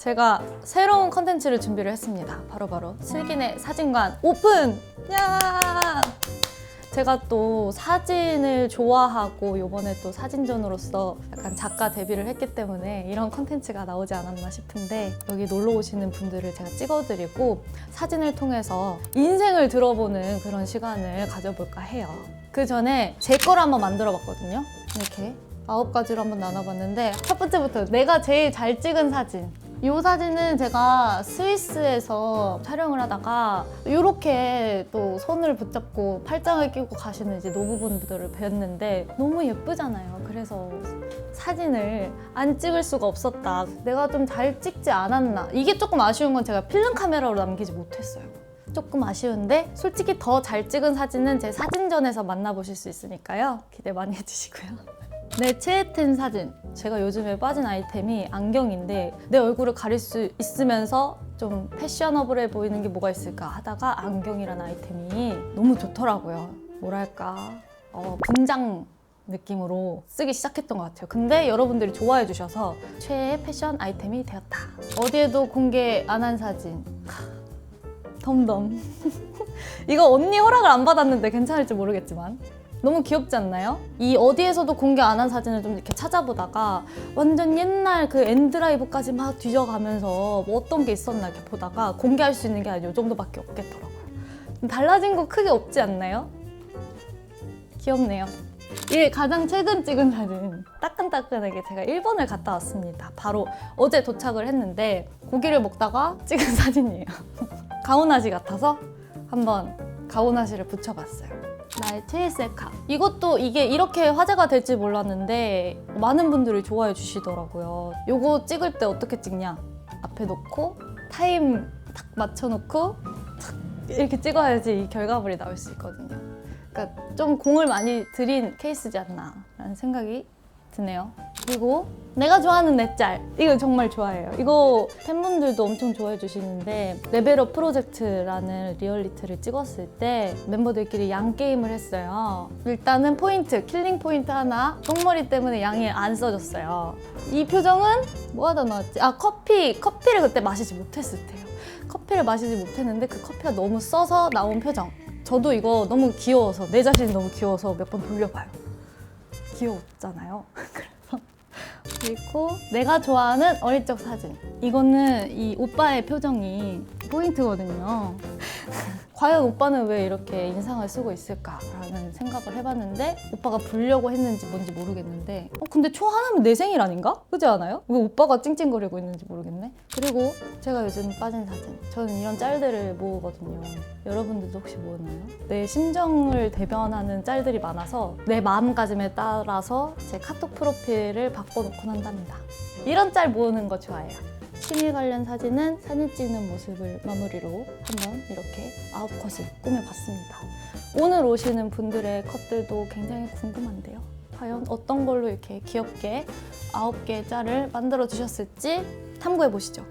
제가 새로운 컨텐츠를 준비를 했습니다. 바로 바로 슬기네 사진관 오픈! 야! 제가 또 사진을 좋아하고 요번에 또 사진전으로서 약간 작가 데뷔를 했기 때문에 이런 컨텐츠가 나오지 않았나 싶은데 여기 놀러 오시는 분들을 제가 찍어드리고 사진을 통해서 인생을 들어보는 그런 시간을 가져볼까 해요. 그 전에 제 거를 한번 만들어 봤거든요. 이렇게 아홉 가지로 한번 나눠봤는데 첫 번째부터 내가 제일 잘 찍은 사진. 이 사진은 제가 스위스에서 촬영을 하다가 이렇게 또 손을 붙잡고 팔짱을 끼고 가시는 이제 노부분들을 뵀는데 너무 예쁘잖아요. 그래서 사진을 안 찍을 수가 없었다. 내가 좀 잘 찍지 않았나. 이게 조금 아쉬운 건 제가 필름 카메라로 남기지 못했어요. 조금 아쉬운데 솔직히 더 잘 찍은 사진은 제 사진전에서 만나보실 수 있으니까요. 기대 많이 해주시고요. 내 최애템 사진. 제가 요즘에 빠진 아이템이 안경인데 내 얼굴을 가릴 수 있으면서 좀 패셔너블해 보이는 게 뭐가 있을까 하다가 안경이라는 아이템이 너무 좋더라고요. 뭐랄까 어, 분장 느낌으로 쓰기 시작했던 것 같아요. 근데 여러분들이 좋아해 주셔서 최애 패션 아이템이 되었다. 어디에도 공개 안 한 사진. 덤덤. 이거 언니 허락을 안 받았는데 괜찮을지 모르겠지만 너무 귀엽지 않나요? 이 어디에서도 공개 안 한 사진을 좀 이렇게 찾아보다가 완전 옛날 그 엔드라이브까지 막 뒤져가면서 뭐 어떤 게 있었나 이렇게 보다가 공개할 수 있는 게이 정도밖에 없겠더라고요. 달라진 거 크게 없지 않나요? 귀엽네요. 이게 가장 최근 찍은 사진 따끈따끈하게 제가 일본을 갔다 왔습니다. 바로 어제 도착을 했는데 고기를 먹다가 찍은 사진이에요. 가오나시 같아서 한번 가오나시를 붙여봤어요. 나의 최애 셀카. 이것도 이게 이렇게 화제가 될지 몰랐는데 많은 분들이 좋아해 주시더라고요. 요거 찍을 때 어떻게 찍냐? 앞에 놓고 타임 딱 맞춰놓고 탁 이렇게 찍어야지 이 결과물이 나올 수 있거든요. 그러니까 좀 공을 많이 들인 케이스지 않나 라는 생각이 드네요. 그리고 내가 좋아하는 내 짤. 이거 정말 좋아해요. 이거 팬분들도 엄청 좋아해 주시는데 레벨업 프로젝트라는 리얼리티를 찍었을 때 멤버들끼리 양 게임을 했어요. 일단은 포인트, 킬링 포인트 하나 똥머리 때문에 양이 안 써졌어요. 이 표정은 뭐 하다 나왔지? 아 커피, 커피를 그때 마시지 못했을 때요. 커피를 마시지 못했는데 그 커피가 너무 써서 나온 표정. 저도 이거 너무 귀여워서 내 자신이 너무 귀여워서 몇 번 돌려봐요. 귀여웠잖아요. 그래서 그리고 내가 좋아하는 어릴 적 사진. 이거는 이 오빠의 표정이 포인트거든요. 과연 오빠는 왜 이렇게 인상을 쓰고 있을까라는 생각을 해봤는데 오빠가 불려고 했는지 뭔지 모르겠는데 어 근데 초 하나면 내 생일 아닌가? 그지 않아요? 왜 오빠가 찡찡거리고 있는지 모르겠네. 그리고 제가 요즘 빠진 사진. 저는 이런 짤들을 모으거든요. 여러분들도 혹시 모으나요? 내 심정을 대변하는 짤들이 많아서 내 마음가짐에 따라서 제 카톡 프로필을 바꿔놓곤 한답니다. 이런 짤 모으는 거 좋아해요. 취미 관련 사진은 사진 찍는 모습을 마무리로 한번 이렇게 아홉 컷을 꾸며봤습니다. 오늘 오시는 분들의 컷들도 굉장히 궁금한데요. 과연 어떤 걸로 이렇게 귀엽게 아홉 개의 짤을 만들어 주셨을지 탐구해 보시죠.